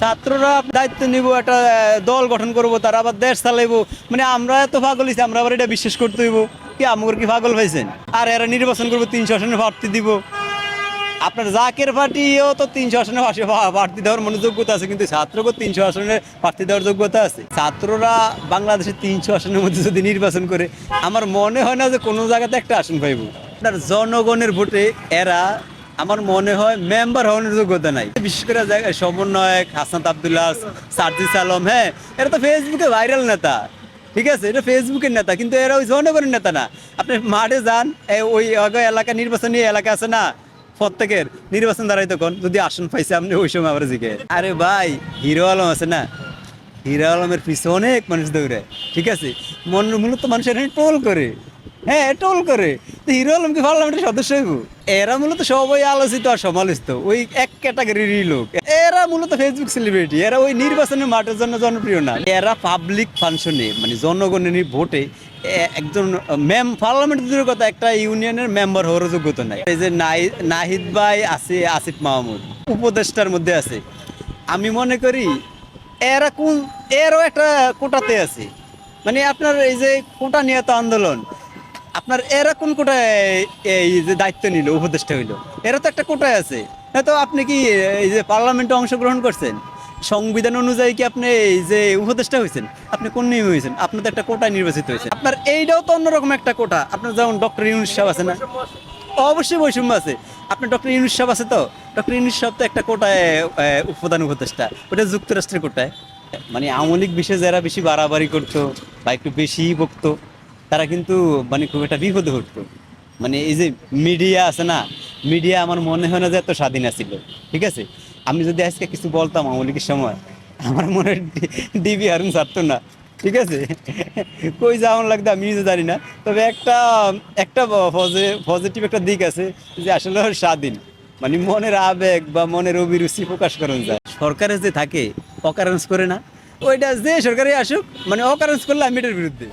ছাত্ররা দায়িত্ব নিব, একটা দল গঠন করব, তারা আবার দেশ চালাইবো। মানে আমরা এত পাগল হইছি, আমরা আবার এটা বিশ্বাস করতে হইব কি আমগর কি পাগল হয়েছেন আর এরা নির্বাচন করব তিনশো আসনে প্রার্থী দিব। আপনার জাকের পার্টিও তো তিনশো আসনে প্রার্থী দেওয়ার মনে যোগ্যতা আছে, কিন্তু ছাত্রকে তিনশো আসনে প্রার্থী দেওয়ার যোগ্যতা আছে। ছাত্ররা বাংলাদেশের তিনশো আসনের মধ্যে যদি নির্বাচন করে, আমার মনে হয় না যে কোনো জায়গাতে একটা আসন পাইব। আপনার জনগণের ভোটে এরা আমার মনে হয় মেম্বার হওয়ার যোগ্যতা নাই। বিশেষ করে সমন্বয়ক হাসনাত আবদুল্লাহ, সার্জিস আলম হ্যাঁ এরা তো ফেসবুকে ভাইরাল নেতা। ঠিক আছে, এটা ফেসবুকের নেতা, কিন্তু এরা ওই জনগণের নেতা না। আপনি মাঠে যান ওই এলাকা নির্বাচনী এলাকা আছে না, প্রত্যেকের নির্বাচন দাঁড়াই তখন যদি আসন পাইছে, আপনি ওই সময় আবার জিগে। আরে ভাই, হিরো আলম আছে না? হিরো আলমের পিছনে অনেক মানুষ দৌড়ে, ঠিক আছে? মন মূলত মানুষের টোল করে। হ্যাঁ টোল করে। হিরো আলম কি পার্লামেন্টের সদস্য হইব। এরা মূলত সবাই আলোচিত আর সমালোচিত। ওই এক ক্যাটাগরির লোক। এরা মূলত ফেসবুক সেলিব্রিটি এরা ওই নির্বাচনের মাঠের জন্য জনপ্রিয় না। এরা পাবলিক ফাংশনে মানে জনগণের ভোটে একজন ম্যাম পার্লামেন্ট কথা, একটা ইউনিয়নের মেম্বার হওয়ার যোগ্যতা নাই। এই যে নাহিদ ভাই আছে, আসিফ মাহমুদ। উপদেষ্টার মধ্যে আছে। আমি মনে করি, এরা কোন, এরও একটা কোটাতে আছে। মানে আপনার এই যে কোটা নিয়ে তো আন্দোলন আপনার এরা কোন কোটায় এই যে দায়িত্ব নিল, উপদেষ্টা হইল? এরা তো একটা কোটায় আছে। তো আপনি কি এই যে পার্লামেন্টে অংশগ্রহণ করছেন? সংবিধান অনুযায়ী কি আপনি এই যে উপদেষ্টা হয়েছেন আপনি কোন নিয়মে হয়েছেন আপনি তো একটা কোটায় নির্বাচিত হয়েছেন আপনার এইটাও তো অন্যরকম একটা কোটা। আপনার যেমন ডক্টর ইউনুস সাহেব আছে না? অবশ্যই বৈষম্য আছে। আপনি ডক্টর ইউনুস সাহেব আছে তো? ডক্টর ইউনুস সাহেব তো একটা কোটায় প্রধান উপদেষ্টা। ওটা যুক্তরাষ্ট্রের কোটায়। মানে আমলিক বিষয়ে যারা বেশি বাড়াবাড়ি করতো বা একটু বেশি বকতো তারা কিন্তু মানে খুব একটা বিপদে ঘটতো মানে এই যে মিডিয়া আছে না, মিডিয়া আমার মনে হয় না যে এত স্বাধীন আছিল, ঠিক আছে? আমি যদি আজকে কিছু বলতাম আমলিকের সময়, আমার মনে ডিবি হারুন ছাড়তো না, ঠিক আছে? কই যাওয়ান লাগতো আমি নিজে জানি না, তবে একটা একটা পজিটিভ একটা দিক আছে যে আসলে স্বাধীন। মানে মনের আবেগ বা মনের অভিরুচি প্রকাশ করেন যায়। সরকারে যে থাকে, অকারেন্স করে না, ওইটা যে সরকারে আসুক মানে অকারেন্স করলে আমি এটার বিরুদ্ধে।